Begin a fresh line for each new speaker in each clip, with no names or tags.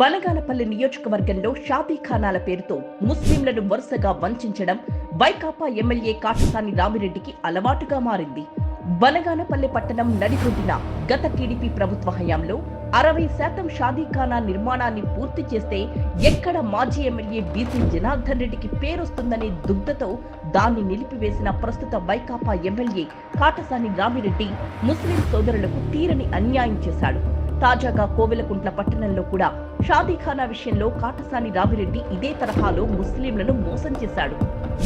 బనగానపల్లి నియోజకవర్గంలో షాదీఖానాల పేరుతో ముస్లింలను వరుసగా వంచడం వైకాపా ఎమ్మెల్యే కాటసాని రామిరెడ్డికి అలవాటుగా మారింది. బనగానపల్లి పట్టణం నడిగొడ్డిన గత టీడీపీ ప్రభుత్వ హయాంలో అరవై శాతం షాదీఖానా నిర్మాణాన్ని పూర్తి చేస్తే ఎక్కడ మాజీ ఎమ్మెల్యే బీసీ జనార్దన్ రెడ్డికి పేరొస్తుందనే దుగ్ధతో దాన్ని నిలిపివేసిన ప్రస్తుత వైకాపా ఎమ్మెల్యే కాటసాని రామిరెడ్డి ముస్లిం సోదరులకు తీరని అన్యాయం చేశాడు. తాజాగా కోవెలకుంట్ల పట్టణంలో కూడా షాదీఖానా విషయంలో కాటసాని రామిరెడ్డి ఇదే తరహాలో ముస్లింలను మోసం చేశాడు.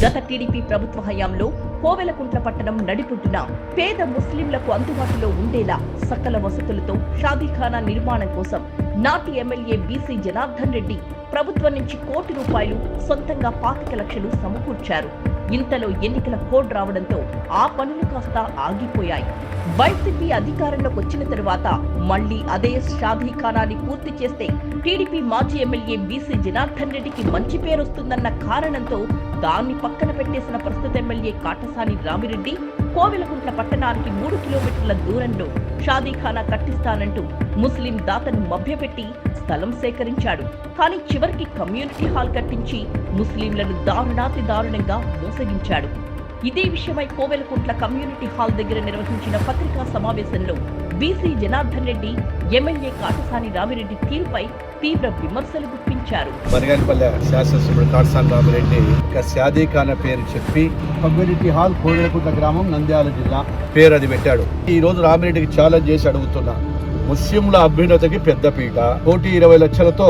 గత టీడీపీ ప్రభుత్వ హయాంలో కోవెలకుంట్ల పట్టణం నడిపుట్టున పేద ముస్లింలకు అందుబాటులో ఉండేలా సకల వసతులతో షాదీఖానా నిర్మాణం కోసం నాటి ఎమ్మెల్యే బీసీ జనార్దన్ రెడ్డి ప్రభుత్వం నుంచి కోటి రూపాయలు సొంతంగా పాతిక లక్షలు సమకూర్చారు. ఇంతలో ఎన్నికల కోడ్ రావడంతో ఆ పనులు కాస్త ఆగిపోయాయి. వైసీపీ అధికారంలోకి వచ్చిన తరువాత మళ్ళీ అదే షాదీఖానాన్ని పూర్తి చేస్తే టీడీపీ మాజీ ఎమ్మెల్యే బీసీ జనార్దన్ రెడ్డికి మంచి పేరు వస్తుందన్న కారణంతో దాన్ని పక్కన పెట్టేసిన ప్రస్తుత ఎమ్మెల్యే కాటసాని రామిరెడ్డి కోవెలకుంట్ల పట్టణానికి మూడు కిలోమీటర్ల దూరంలో షాదీఖానా కట్టిస్తానంటూ ముస్లిం దాతను మభ్యపెట్టి స్థలం సేకరించాడు. కానీ చివరికి కమ్యూనిటీ హాల్ కట్టించి ముస్లింలను దారుణాతి దారుణంగా మోసగించాడు. ఇదే విషయమై కోవెలకుంట్ల కమ్యూనిటీ హాల్ దగ్గర నిర్వహించిన పత్రికా సమావేశంలో బీసీ జనార్దన్ రెడ్డి ఎమ్మెల్యే కాటసాని రామిరెడ్డి తీరుపై తీవ్ర విమర్శలు గుప్పించారు.
బనగానపల్లె శాసనసభ్యుడు కాటసాని రామిరెడ్డి ఒక పేరు చెప్పి కమ్యూనిటీ హాల్ కోడెలకుంట గ్రామం నంద్యాల జిల్లా పేరు అది పెట్టాడు. ఈ రోజు రామిరెడ్డికి ఛాలెంజ్ చేసి అడుగుతున్నా ముస్లింల అభ్యున్నతకి పెద్దపీట కోటి ఇరవై లక్షలతో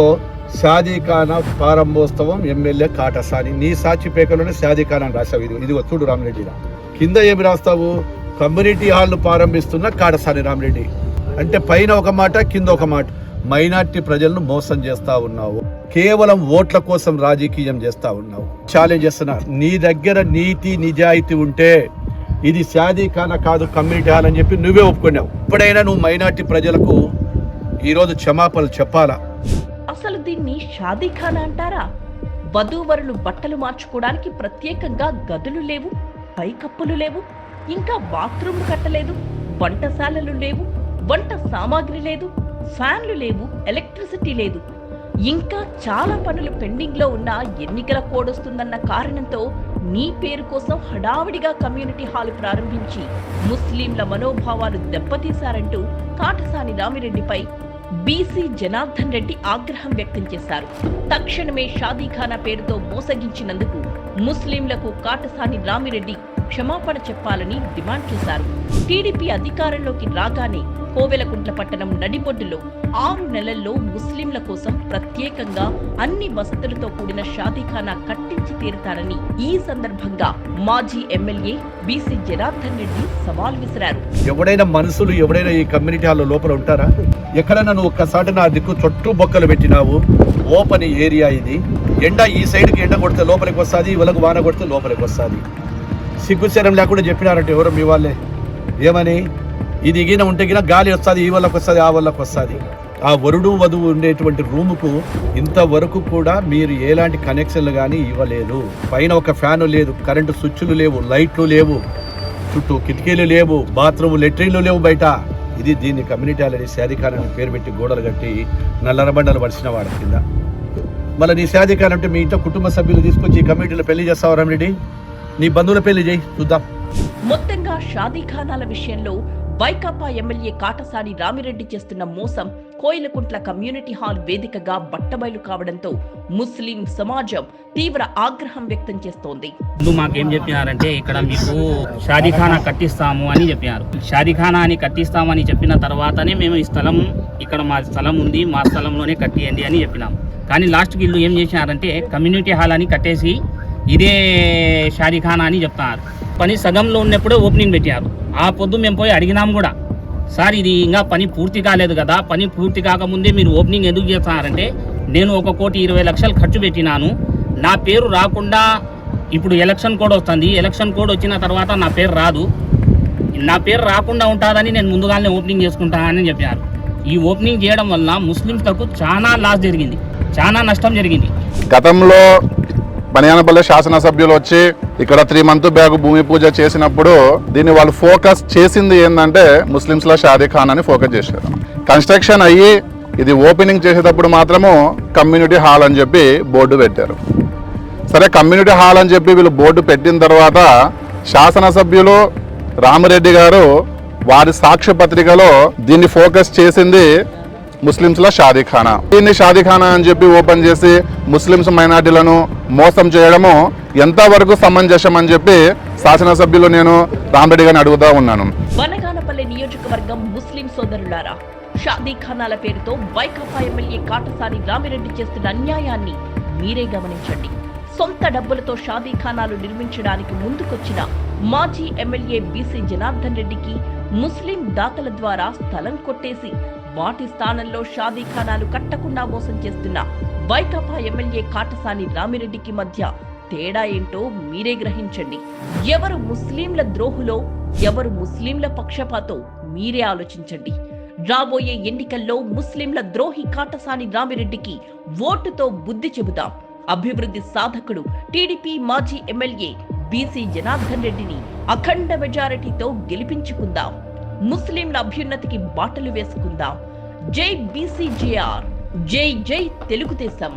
షాదీఖానా ప్రారంభోత్సవం ఎమ్మెల్యే కాటసాని. నీ సాక్షి పేకలోనే షాదీఖానా రాసావు ఇది ఇది చూడు రామిరెడ్డి కింద ఏమి రాస్తావు? కమ్యూనిటీ హాల్ను ప్రారంభిస్తున్న కాటసాని రామిరెడ్డి. అంటే పైన ఒక మాట కింద ఒక మాట. మైనార్టీ ప్రజలను మోసం చేస్తా ఉన్నావు. కేవలం ఓట్ల కోసం రాజకీయం చేస్తా ఉన్నావు. ఛాలెంజ్ చేస్తున్నా. నీ దగ్గర నీతి నిజాయితీ ఉంటే ఇది షాదీఖానా కాదు కమ్యూనిటీ హాల్ అని చెప్పి నువ్వే ఒప్పుకున్నావు. ఇప్పుడైనా నువ్వు మైనార్టీ ప్రజలకు ఈరోజు క్షమాపణలు చెప్పాలా?
అసలు దీన్ని షాదీఖానా అంటారా? వధూవరులు బట్టలు మార్చుకోవడానికి ప్రత్యేకంగా గదులు లేవు పైకప్పులు లేవు ఇంకా బాత్రూమ్లు కట్టలేదు వంటశాలలు లేవు వంట సామాగ్రి లేదు ఫ్యాన్లు లేవు ఎలక్ట్రిసిటీ లేదు. ఇంకా చాలా పనులు పెండింగ్లో ఉన్న ఎన్నికల కోడ్ వస్తుందన్న కారణంతో నీ పేరు కోసం హడావిడిగా కమ్యూనిటీ హాల్ ప్రారంభించి ముస్లింల మనోభావాలు దెబ్బతీశారంటూ కాటసాని రామిరెడ్డిపై బీసీ జనార్దన్ రెడ్డి ఆగ్రహం వ్యక్తం చేశారు. తక్షణమే షాదీఖానా పేరుతో మోసగించినందుకు ముస్లింలకు కాటసాని రామిరెడ్డి క్షమాపణ చెప్పాలని డిమాండ్ చేశారు. టీడీపీ అధికారంలోకి రాగానే కోవెలకుంట్ల పట్టణం నడిబొడ్డులో ఆరు నెలల్లో ముస్లింల కోసం ప్రత్యేకంగా అన్ని వసతులతో కూడిన షాదీఖానా కట్టించి తీరుతారని ఈ సందర్భంగా మాజీ ఎమ్మెల్యే బీసీ జనార్దన్ రెడ్డి సవాల్ విసిరారు.
ఎవడైనా మనుషులు ఎవడైనా ఈ కమ్యూనిటీ హాల్ లోపల ఉంటారా? ఎక్కడైనా నువ్వు ఒక్కసారి నా దిక్కు చుట్టూ బొక్కలు పెట్టినావు. ఓపెన్ ఏరియా ఇది. ఎండ ఈ సైడ్కి ఎండ కొడితే లోపలికి వస్తుంది ఇవలకు వాన కొడితే లోపలికి వస్తుంది. సిగ్గుచరం లేకుండా చెప్పినారంటే ఎవరు మీ వాళ్ళే? ఏమని? ఇది గిన ఉంటే గిన గాలి వస్తుంది ఈ వాళ్ళకి వస్తుంది ఆ వాళ్ళకి వస్తుంది. ఆ వరుడు వధువు ఉండేటువంటి రూముకు ఇంతవరకు కూడా మీరు ఎలాంటి కనెక్షన్లు కానీ ఇవ్వలేదు. పైన ఒక ఫ్యాను లేదు కరెంటు స్విచ్లు లేవు లైట్లు లేవు చుట్టూ కిటికీలు లేవు బాత్రూమ్ లెట్రిన్లు లేవు బయట. ఇది దీన్ని కమ్యూనిటీ హాల్ శాధికారాన్ని పేరు పెట్టి గోడలు కట్టి నల్లరబండలు పడిచిన వాడి కింద. మళ్ళీ నీ శాధికారం అంటే మీ ఇంట్లో కుటుంబ సభ్యులు తీసుకొచ్చి ఈ కమ్యూనిటీలో పెళ్ళి చేస్తావు రామిరెడ్డి? నీ బంధువుల పెళ్ళి చేయి చూద్దాం.
మొత్తంగా షాదీఖానాల విషయంలో వైకాపా ఎమ్మెల్యే కాటసాని రామిరెడ్డి చేస్తున్న మోసం కోయిలకుంట్ల కమ్యూనిటీ హాల్ వేదికగా బట్టబయలు కావడంతో ముస్లిం సమాజం తీవ్ర ఆగ్రహం వ్యక్తం చేస్తోంది.
మాకేం చెప్పినారంటే ఇక్కడ మీకు షాదీఖానా కట్టిస్తాము అని చెప్పినారు. షాదీఖానా అని కట్టిస్తామని చెప్పిన తర్వాతనే మేము ఈ స్థలం ఇక్కడ మా స్థలం ఉంది మా స్థలంలోనే కట్టియండి అని చెప్పినాం. కానీ లాస్ట్ వీళ్ళు ఏం చేసినారంటే కమ్యూనిటీ హాల్ అని కట్టేసి ఇదే షాదీఖానా అని చెప్తున్నారు. పని సగంలో ఉన్నప్పుడే ఓపెనింగ్ పెట్టారు ఆ పొద్దు మేము పోయి అడిగినాం కూడా సార్ ఇది ఇంకా పని పూర్తి కాలేదు కదా పని పూర్తి కాకముందే మీరు ఓపెనింగ్ ఎందుకు చేస్తున్నారంటే నేను ఒక కోటి ఇరవై లక్షలు ఖర్చు పెట్టినాను. నా పేరు రాకుండా ఇప్పుడు ఎలక్షన్ కోడ్ వస్తుంది. ఎలక్షన్ కోడ్ వచ్చిన తర్వాత నా పేరు రాదు. నా పేరు రాకుండా ఉంటుందని నేను ముందుగానే ఓపెనింగ్ చేసుకుంటానని చెప్పారు. ఈ ఓపెనింగ్ చేయడం వల్ల ముస్లింస్లకు చాలా లాస్ జరిగింది. చాలా నష్టం జరిగింది.
గతంలో బనియానపల్లి శాసనసభ్యులు వచ్చి ఇక్కడ త్రీ మంత్ బ్యాగ్ భూమి పూజ చేసినప్పుడు దీన్ని వాళ్ళు ఫోకస్ చేసింది ఏంటంటే ముస్లింస్ల షాదీ ఖాన్ అని ఫోకస్ చేశారు. కన్స్ట్రక్షన్ అయ్యి ఇది ఓపెనింగ్ చేసేటప్పుడు మాత్రము కమ్యూనిటీ హాల్ అని చెప్పి బోర్డు పెట్టారు. సరే కమ్యూనిటీ హాల్ అని చెప్పి వీళ్ళు బోర్డు పెట్టిన తర్వాత శాసనసభ్యులు రామరెడ్డి గారు వారి సాక్ష్య పత్రికలో దీన్ని ఫోకస్ చేసింది ముస్లింస్ల షాదీఖానా. దీన్ని షాదీఖానా అని చెప్పి ఓపెన్ చేసి ముస్లిమ్స్ మైనార్టీలను మోసం చేయడము ఎంతవరకు సమంజసం అని చెప్పి శాసనసభ్యులు నేను రామరెడ్డి గారిని అడుగుతా ఉన్నాను.
వనగానపల్లి నియోజకవర్గం ముస్లిం సోదరులారా షాదీఖానాల పేరుతో వైకాపా ఎమ్మెల్యే కాటసాని రామిరెడ్డి చేస్తున్న అన్యాయాన్ని మీరే గమనించండి. సొంత డబ్బులతో షాదీఖానాలు నిర్మించడానికి ముందుకొచ్చిన మాజీ ఎమ్మెల్యే బీసీ జనార్దన్ రెడ్డికి ముస్లిం దాతల ద్వారా స్థలం కొట్టేసి వాటి స్థానంలో షాదీ ఖానాలు కట్టకుండా మోసం చేస్తున్న వైకాపా ఎమ్మెల్యే కాటసాని రామిరెడ్డికి మధ్య తేడా ఏంటో మీరే గ్రహించండి. ఎవరు ముస్లింల ద్రోహులో ఎవరు ముస్లింల పక్షపాతో మీరే ఆలోచించండి. రాబోయే ఎన్నికల్లో ముస్లింల ద్రోహి కాటసాని రామిరెడ్డికి ఓటుతో బుద్ధి చెబుతాం అభివృద్ధి సాధకుడు టీడీపీ మాజీ ఎమ్మెల్యే బీసీ జనార్దన్ రెడ్డిని అఖండ మెజారిటీతో గెలిపించుకుందాం. ముస్లింల అభ్యున్నతికి బాటలు వేసుకుందాం. జై బీసీజేఆర్ జై జై తెలుగుదేశం.